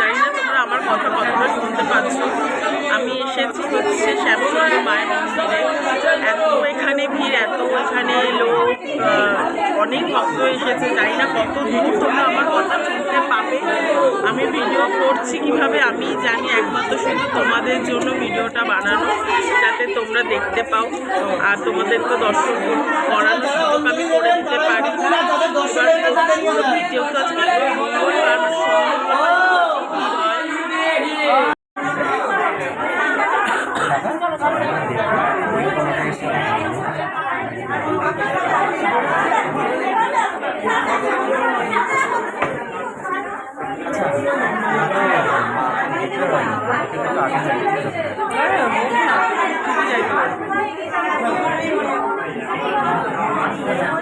জানি না তোমরা আমার কথা কতটা শুনতে পাচ্ছ। আমি এসেছি হচ্ছে শ্যামচন্দ্র মায়ের মন্দিরে। এত এখানে ভিড়, এত এখানে লোক অনেক ভক্ত এসেছে। জানি না কত দূর তোমরা আমার কথা শুনতে পাবে। আমি ভিডিও করছি কীভাবে, আমি জানি একমাত্র শুধু তোমাদের জন্য ভিডিওটা বানানো, যাতে তোমরা দেখতে পাও। আর তোমাদেরকে দর্শন করানোর সুযোগ আমি করে দিতে পারি। ভিডিও তো আজকে আচ্ছা